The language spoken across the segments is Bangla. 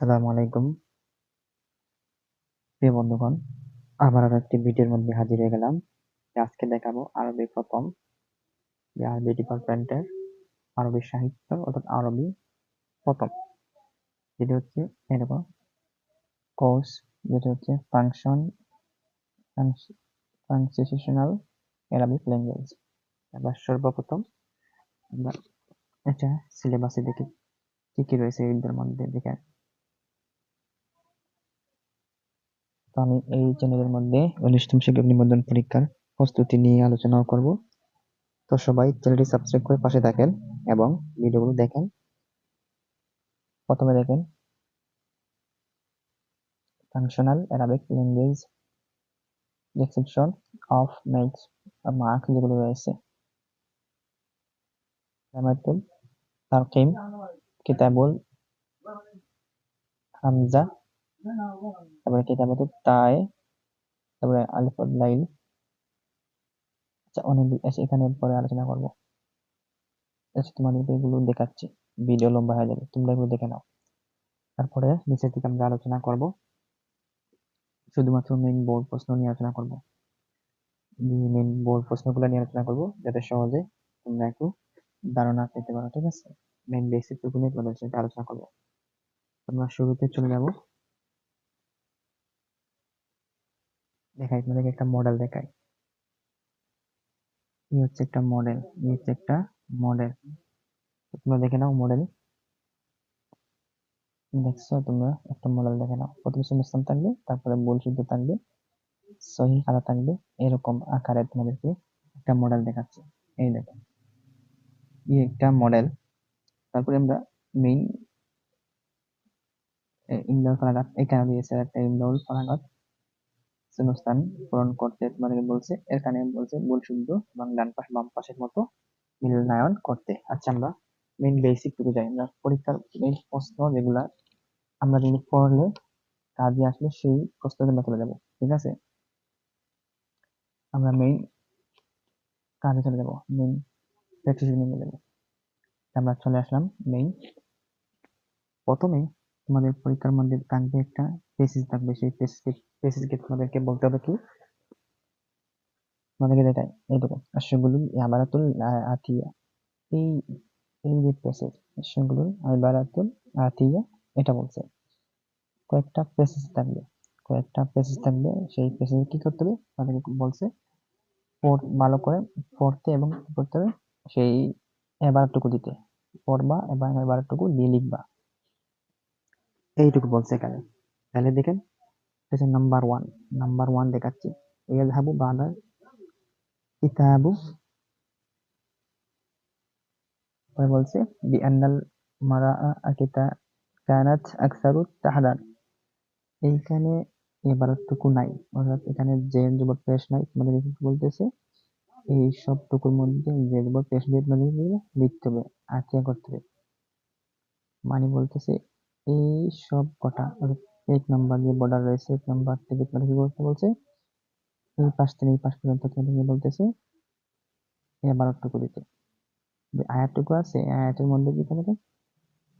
সালামু আলাইকুম। প্রিয় বন্ধুগণ, আবার আর একটি ভিডিওর মধ্যে হাজির হয়ে গেলাম। আজকে দেখাবো আরবি প্রথম। আরবি ডিপার্টমেন্টের আরবি সাহিত্য অর্থাৎ আরবি প্রথম। যেটি হচ্ছে এরকম কোর্স যেটি হচ্ছে ফাংশন ফাংশনাল অ্যারাবিক ল্যাঙ্গুয়েজ এবার সর্বপ্রথম আমরা এটা সিলেবাসে দেখি, কি কি রয়েছে এর মধ্যে দেখে তো আমি এই চ্যানেলের মধ্যে উনিশতম শিক্ষক নিবন্ধন পরীক্ষার প্রস্তুতি নিয়ে আলোচনা করব। তো সবাই চ্যানেলটি সাবস্ক্রাইব করে পাশে থাকেন এবং ভিডিওগুলো দেখেন। প্রথমে দেখেন। Functional Arabic language description of makes mark যেগুলো রয়েছে। কিতাবুল হামজা তারপরে কিতাবত তাই। তারপরে আলিফুল লাইল আচ্ছা অনেক এখানে পরে আলোচনা করব। আচ্ছা তোমাদের এগুলো দেখাচ্ছি। ভিডিও লম্বা হয়ে যাবে, তোমরা এগুলো দেখে নাও। তারপরে নিচের দিকে আমরা আলোচনা করব। শুধুমাত্র মেইন বোর্ড প্রশ্ন নিয়ে আলোচনা করব। মেইন বোর্ড প্রশ্নগুলো নিয়ে আলোচনা করব, যাতে সহজে তোমরা একটু ধারণা পেতে পারো, ঠিক আছে? মেইন বেসিক টুকু নিয়ে তোমাদের সাথে আলোচনা করব। তোমরা শুরুতে চলে যাব। দেখাই, তোমাদেরকে একটা মডেল দেখাই। এই হচ্ছে একটা মডেল এই হচ্ছে একটা মডেল তোমরা দেখে নাও মডেল দেখছ, তোমরা একটা মডেল দেখে নাও। প্রথমে শূন্যস্থান থাকবে, তারপরে বল শুদ্ধ থাকবে, সহি খাতা থাকবে, এরকম আকারে তোমাদেরকে একটা মডেল দেখাচ্ছে। এই দেখো, এই একটা মডেল তারপরে আমরা মেইন ইমদাউল ফারাগাত এখানে দিয়েছে একটা ইমদাউল ফারাগাত শূন্যস্থান পূরণ করতে তোমাদেরকে বলছে এখানে বলছে ভুল শুদ্ধ এবং ডান পাশ, বাম পাশের মতো মিলনায়ন করতে। আচ্ছা আমরা মেইন বেসিক টুকু যাই আমরা পরীক্ষার মেইন প্রশ্ন যেগুলা আমরা যদি পড়লে কাজে আসলে সেই প্রশ্নতে আমরা চলে যাব ঠিক আছে? আমরা মেইন কাজে চলে যাব মেইন প্র্যাকটিস নিয়ে যাব। আমরা চলে আসলাম মেইন প্রথমে তোমাদের পরীক্ষার মধ্যে থাকবে একটা পেসিস থাকবে, সেই পেসিসকে পেসিসকে তোমাদেরকে বলতে হবে কি? আতিয়া। এই এই যে আতিয়া, এটা বলছে। কয়েকটা থাকবে। কয়েকটা থাকবে। সেই কি করতে হবে? বলছে ভালো করে পড়তে এবং হবে? সেই এবারটুকু দিতে। পড়বা এবং এবারটুকু দিয়ে লিখবা। এইটুকু বলছে এখানে। তাহলে দেখেন এটা নাম্বার ওয়ান নাম্বার ওয়ান দেখাচ্ছি। ইয়াজহাবু বাদা, কিতাবু পরে বলছে বি আন্নাল মারা কিতা, কানাত আকসারু তাহাদান এইখানে এবারটুকু নাই, অর্থাৎ এখানে যে যুবক পেশ নাই, তোমাদের বলতেছে? এই সবটুকুর মধ্যে যে যুবক পেশ দিয়ে তোমাদের লিখতে হবে, আঁকিয়া করতে হবে। মানে বলতেছে এই সব কটা এক নাম্বার যে বর্ডার রয়েছে, এক নাম্বার থেকে কি করতে বলছে? এই পাশ থেকে, এই পাশ পর্যন্ত তোমাদের বলতেছে? বারোটুকু দিতে আয়াতটুকু আছে আয়াতের মধ্যে কি তোমাকে?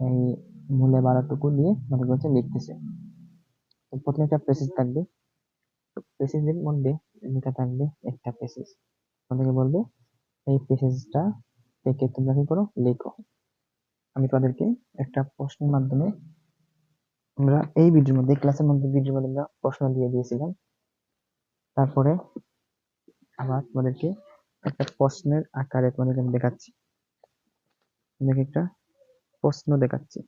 এই মূলে বারোটুকু দিয়ে তোমাদের বলছে, লিখতেছে। তো প্রথমে একটা পেসেজ থাকবে। পেসেজের মধ্যে লেখা থাকবে একটা পেসেজ তোমাদেরকে বলবে, এই পেসেজটা থেকে তোমরা কি করো? লেখো। আমি তোমাদেরকে একটা প্রশ্নের মাধ্যমে আমরা এই ভিডিওর মধ্যে, ক্লাসের মধ্যে ভিডিওর মধ্যে আমরা প্রশ্ন দিয়ে দিয়েছিলাম। তারপরে আবার তোমাদেরকে একটা প্রশ্নের আকারে তোমাদেরকে আমি দেখাচ্ছি। তোমাদেরকে একটা প্রশ্ন দেখাচ্ছি।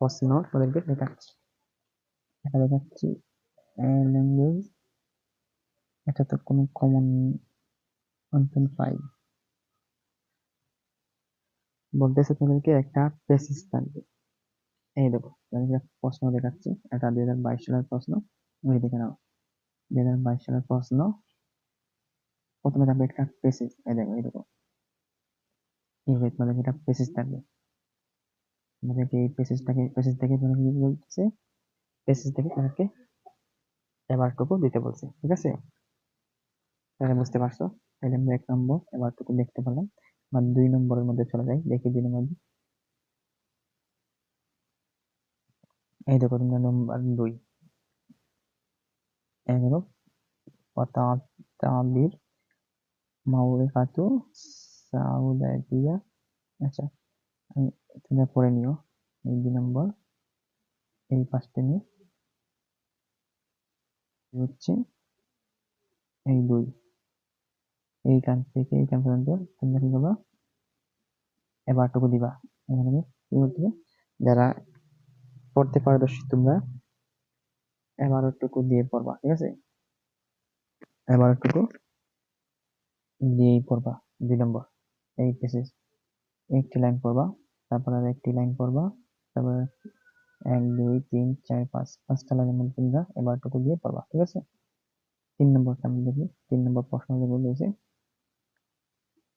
প্রশ্ন তোমাদেরকে দেখাচ্ছি। এটা দেখাচ্ছি ল্যাঙ্গুয়েজ এটা তো কোনো কমন কন্টেন্ট ফাইল বলতেছে তোমাদেরকে একটা পেসিস থাকবে। এই দেখো প্রশ্ন দেখাচ্ছি। এটা দুই হাজার বাইশ সালের প্রশ্ন। ওই দেখে নাও দুই হাজার বাইশ সালের প্রশ্ন। প্রথমে থাকবে একটা পেসেজ এই দেখো এই দেখো। এইভাবে তোমাদের একটা পেসেজ থাকবে। তোমাদেরকে এই পেসেজটাকে পেসেজ থেকে তোমাকে কি বলতেছে? পেসেজ থেকে তোমাকে এবারটুকু দিতে বলছে, ঠিক আছে? তাহলে বুঝতে পারছ? তাহলে আমরা এক নম্বর এবারটুকু দেখতে পারলাম। বা দুই নম্বরের মধ্যে চলে যাই, দেখি দুই নম্বর এই দেখো তোমরা নম্বর দুই। দেখো তাবির মাউরিফাতু সাউদাতিয়া আচ্ছা তোমরা পড়ে নিও, এই দুই নম্বর এই পাঁচটা নিয়ে। হচ্ছে এই দুই। এই কান থেকে এই কান পর্যন্ত তোমরা কি করবা? এবারটুকু দিবা। এখানে কি করতে যারা পড়তে পারদর্শী তোমরা এবারটুকু দিয়ে পড়বা ঠিক আছে এবারটুকু দিয়েই পড়বা দুই নম্বর এই পেসেজ একটি লাইন পড়বা তারপর আর একটি লাইন পড়বা তারপর এক দুই তিন চার পাঁচ পাঁচটা লাইনের মধ্যে তোমরা এবারটুকু দিয়ে পড়বা ঠিক আছে তিন নম্বরটা আমি দেখি তিন নম্বর প্রশ্ন যেগুলো রয়েছে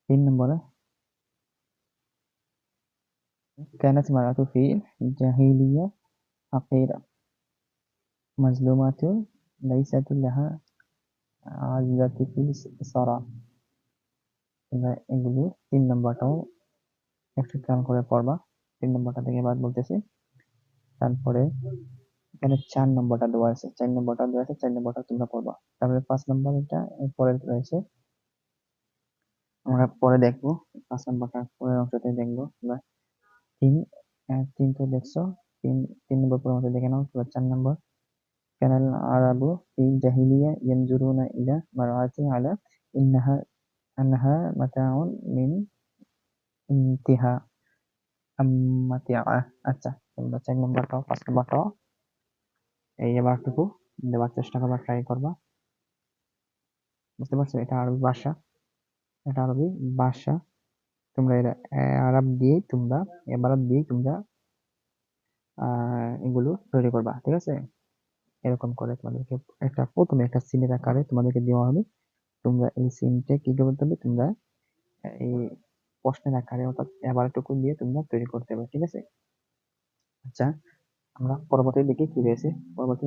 তিন নম্বরে كانت امرأة في الجاهلية حقيرة مظلومة ليست لها عزة في الثرى তোমরা এগুলো তিন নম্বরটাও একটু খেয়াল করে পড়বা তিন নম্বরটা থেকে এবার বলতেছি তারপরে এখানে চার নম্বরটা দেওয়া আছে চার নম্বরটা দেওয়া আছে চার নম্বরটা তোমরা পড়বা তারপরে পাঁচ নম্বর এটা পরে রয়েছে আমরা পরে দেখবো পাঁচ নম্বরটা পরের অংশতে দেখবো আমরা তিন তিন তো দেখছো তিন তিন নম্বর পরের অংশ দেখে নাও, এবার চার নম্বর। কানাল আরাবু ফি জাহিলিয়া ইয়ানজুরুনা ইলা মারআতি আলা ইন্নাহা, আনহা মাতাউন মিন ইন্তিহা। আম্মাতিয়া আচ্ছা তোমরা চার নম্বরটাও পাঁচ নম্বরটাও এই এবারটুকু দেওয়ার চেষ্টা করবা ট্রাই করবা। বুঝতে পারছ? এটা আরবি ভাষা। এটা আরবি ভাষা। তোমরা এরা আরব দিয়ে তোমরা এবারত দিয়ে তোমরা এগুলো তৈরি করবা, ঠিক আছে? এরকম করে তোমাদেরকে একটা প্রথমে একটা সিনের আকারে তোমাদেরকে দেওয়া হবে। তোমরা এই সিনটা কি করতে হবে? তোমরা এই প্রশ্নের আকারে অর্থাৎ দিয়ে তোমরা তৈরি করতে হবে, ঠিক আছে? আচ্ছা আমরা পরবর্তী দিকে কি রয়েছে? পরবর্তী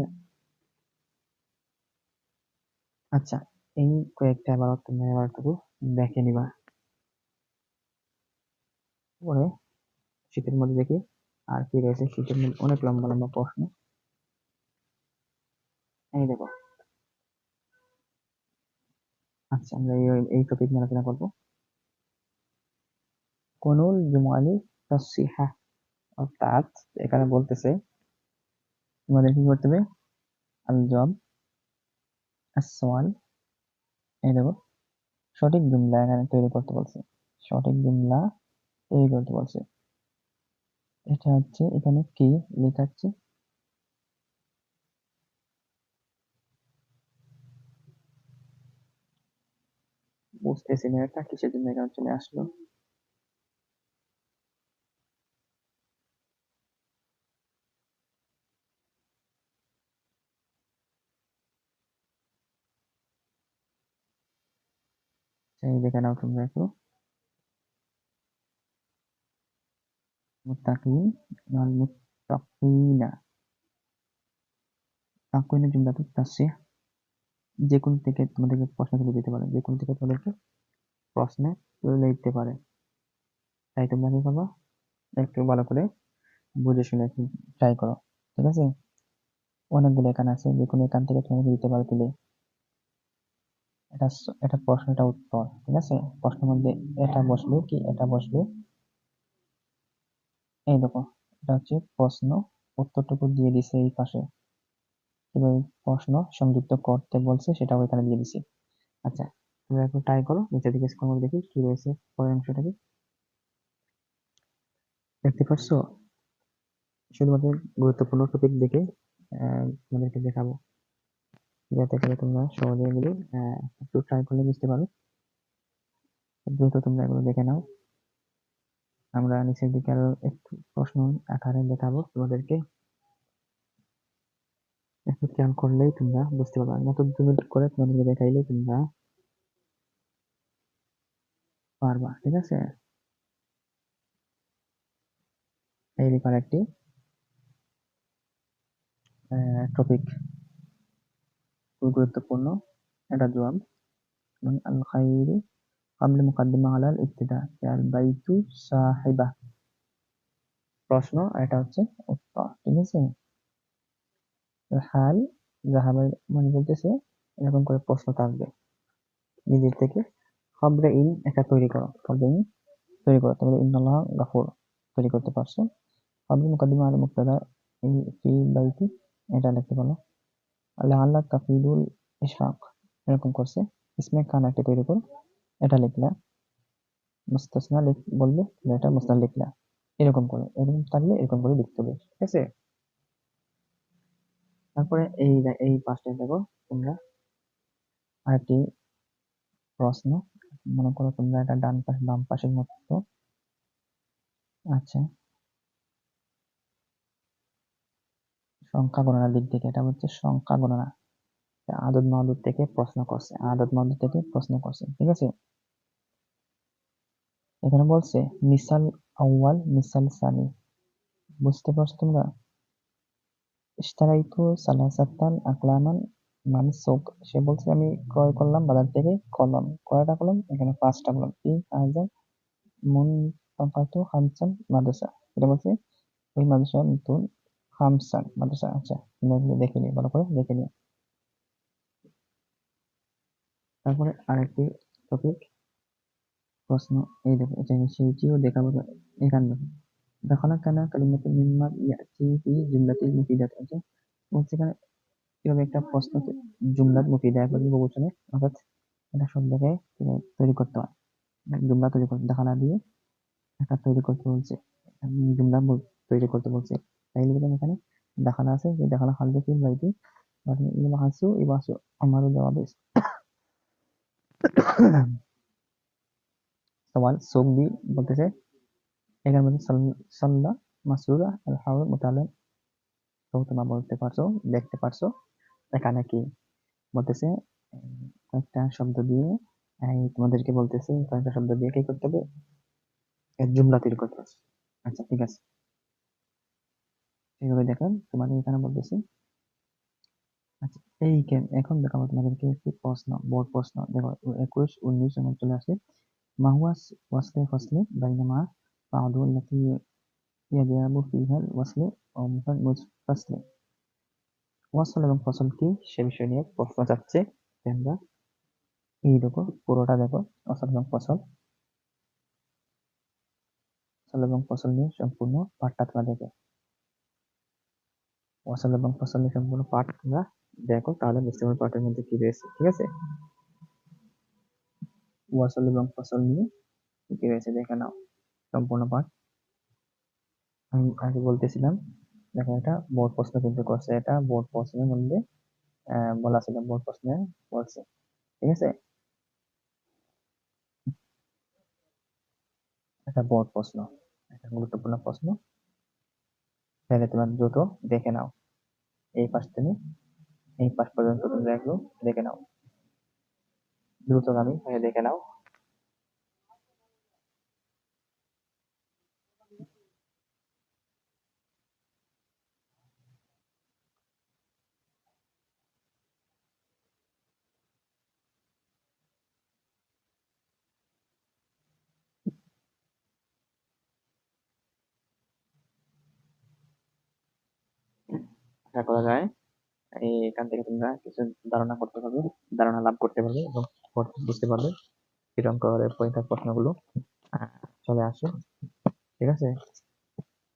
আচ্ছা এই কয়েকটা এবার তোমরা এবারটুকু দেখে নিবা। পরে শীতের মধ্যে দেখি। আর কি রয়েছে শীতের মধ্যে অনেক লম্বা লম্বা প্রশ্ন। এই দেখো। আচ্ছা আমরা এই টপিক নিয়ে আলোচনা করব। কোনুল জুমালি তাসিহা অর্থাৎ এখানে বলতেছে, তোমাদের কি করতে হবে? আল জব আসওয়াল এই দেখো, সঠিক জুমলা এখানে তৈরি করতে বলছে। সঠিক জুমলা তৈরি করতে বলছে। এটা হচ্ছে, এখানে কি লেখা আছে? বুঝতেছি না, এটা কিসের জন্য এখানে চলে আসলো? এই দেখে নাও তোমরা মুত্তাকিন ওয়াল মুত্তাকিনা তাকুইনের জুমলাতুত তাসিহ যে কোন থেকে তোমাদেরকে প্রশ্ন তুলে দিতে পারে যে কোন থেকে তোমাদেরকে প্রশ্নে তুলে দিতে পারে তাই তোমরা কি করব একটু ভালো করে বুঝে শুনে ট্রাই করো ঠিক আছে অনেকগুলো এখানে আছে যে কোনো এখান থেকে তোমাকে দিতে পারে তুলে এটা এটা প্রশ্ন এটা উত্তর ঠিক আছে প্রশ্নের মধ্যে এটা বসল কি এটা বসল এই দেখো, এটা হচ্ছে প্রশ্ন। উত্তরটুকু দিয়ে দিছে এই পাশে। কীভাবে প্রশ্ন সংযুক্ত করতে বলছে, সেটাও এখানে দিয়ে দিছি। আচ্ছা তোমরা একটু ট্রাই করো, নিচের দিকে স্ক্রল করে দেখি কি রয়েছে পরের অংশটাকে দেখতে পাচ্ছ? শুধুমাত্র গুরুত্বপূর্ণ টপিক দেখে তোমাদেরকে দেখাবো। যাতে করে তোমরা সহজে এগুলো একটু ট্রাই করলে বুঝতে পারো। দ্রুত তোমরা এগুলো দেখে নাও। আমরা নিচের দিকে আরও একটু প্রশ্ন আকারে দেখাবো তোমাদেরকে। একটু খেয়াল করলেই তোমরা বুঝতে পারবে। নতুন তুমি করে তোমাদেরকে দেখাইলে তোমরা পারবা, ঠিক আছে? এই ব্যাপার একটি টপিক খুব গুরুত্বপূর্ণ। এটা জবাব আল খাইরি قبل مقدمة على الابتداء البيت সাহিবা প্রশ্ন এটা হচ্ছে উত্তর ঠিক আছে হাল জাহাবের মানে বলতেছে এরকম করে প্রশ্ন থাকবে নিজের থেকে খবরে ইন একটা তৈরি করো খবরে ইন তৈরি করো তাহলে ইন্নাল্লাহ গাফুর তৈরি করতে পারছো খবর মুকাদ্দিমা আল মুক্তাদা এই ফি বাইতি এটা লিখতে পারো আল্লাহ আল্লাহ তাফিদুল ইশফাক এরকম করছে ইসমে খান একটা তৈরি করো এটা লিখলা। মুস্তাসনা লিখ বললে এটা মুস্তান লিখলা। এরকম করে, এরকম থাকলে এরকম করে লিখতে হবে, ঠিক আছে? তারপরে এই এই পাঁচটা দেখো, তোমরা আরেকটি প্রশ্ন, মনে করো তোমরা এটা ডান পাশ, বাম পাশের মতো। আচ্ছা। সংখ্যা গণনার দিক থেকে, এটা হচ্ছে সংখ্যা গণনা। আদত মাদুদ থেকে প্রশ্ন করছে আদত মাদুদ থেকে প্রশ্ন করছে, ঠিক আছে? এখানে বলছে, মিসাল আউয়াল, মিসাল সানি। বুঝতে পারছ তোমরা? ইশতারাইতু, সালাসাতান, আকলামান মানসুক সে বলছে, আমি ক্রয় করলাম বাজার থেকে কলম। কয়টা কলম? এখানে পাঁচটা কলম। তিন হাজার মুন তাকাতু হামসান মাদ্রাসা। এটা বলছে, ওই মাদ্রাসা নতুন হামসান মাদ্রাসা। আচ্ছা দেখে নিও, ভালো করে দেখে নিও। তারপরে আরেকটি টপিক প্রশ্ন, এই দেখো, এটা সেইটিও দেখাবো এখানে দেখো। দখলা কানা? কালিমাতুল মিম্মা ইয়াতি ফি জুমলাতিল মুফিদাত আছে বলছে এখানে কীভাবে একটা প্রশ্ন জুমলাত মুফিদা একবার বহুবচনে অর্থাৎ একটা শব্দকে তৈরি করতে হয়? একটা জুমলা তৈরি করতে দখলা দিয়ে একটা তৈরি করতে বলছে। জুমলা তৈরি করতে বলছে। তাই লিখলাম এখানে দখলা আছে, যে দখলা খালদে ফিল বাইতি হাসু ইবা হাসু আমারও জবাব সওয়াল সুখ দি বলতেছে, এখানে মধ্যে সাল্লা মাসরুরা আল মুতালাম তো তোমরা বলতে পারছ, দেখতে পারছ। এখানে কি বলতেছে, কয়েকটা শব্দ দিয়ে তোমাদেরকে বলতেছে, কয়েকটা শব্দ দিয়ে কি করতে হবে? জুমলা তৈরি করতে হবে। আচ্ছা ঠিক আছে। এইভাবে দেখেন তোমাদের এখানে বলতেছি আচ্ছা এই এখন দেখাবো তোমাদেরকে একটি প্রশ্ন, বোর্ড প্রশ্ন। দেখো, একুশ, উনিশ এমন চলে আসে। মাহুয়া ওয়াসলে ফসলে বাইনামা বাদু التي يذهب فيها الوصل أو فصل ওয়াসল এবং ফসল কি সে বিষয় নিয়ে প্রশ্ন যাচ্ছে আমরা এই দেখো পুরোটা দেখো ওয়াসল এবং ফসল ফসল এবং ফসল নিয়ে সম্পূর্ণ পাঠটা তোমরা দেখো ওয়াসল এবং ফসল নিয়ে সম্পূর্ণ পাঠ তোমরা দেখো তাহলে বুঝতে পারবে পাঠের মধ্যে কি রয়েছে ঠিক আছে ওয়াসল এবং ফসল নিয়ে কি রয়েছে, দেখে নাও সম্পূর্ণ পাঠ। আমি আগে বলতেছিলাম, দেখো এটা বোর্ড প্রশ্ন কিন্তু করছে, এটা বোর্ড প্রশ্নের মধ্যে বলা ছিল বোর্ড প্রশ্নে বলছে ঠিক আছে? এটা বোর্ড প্রশ্ন এটা গুরুত্বপূর্ণ প্রশ্ন। তাহলে তোমরা দ্রুত দেখে নাও। এই পাশ থেকে এই পাশ পর্যন্ত একটু দেখে নাও। দ্রুতগামী হয়ে দেখে নাও। করা যায়। এখান থেকে তোমরা কিছু ধারণা করতে পারবে, ধারণা লাভ করতে পারবে এবং বুঝতে পারবে কিরম করে পরীক্ষার প্রশ্নগুলো? আহ, চলে আসে। ঠিক আছে?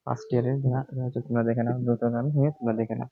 ফার্স্ট ইয়ারের তোমরা দেখে নাও। নাম হয়ে তোমরা দেখে নাও।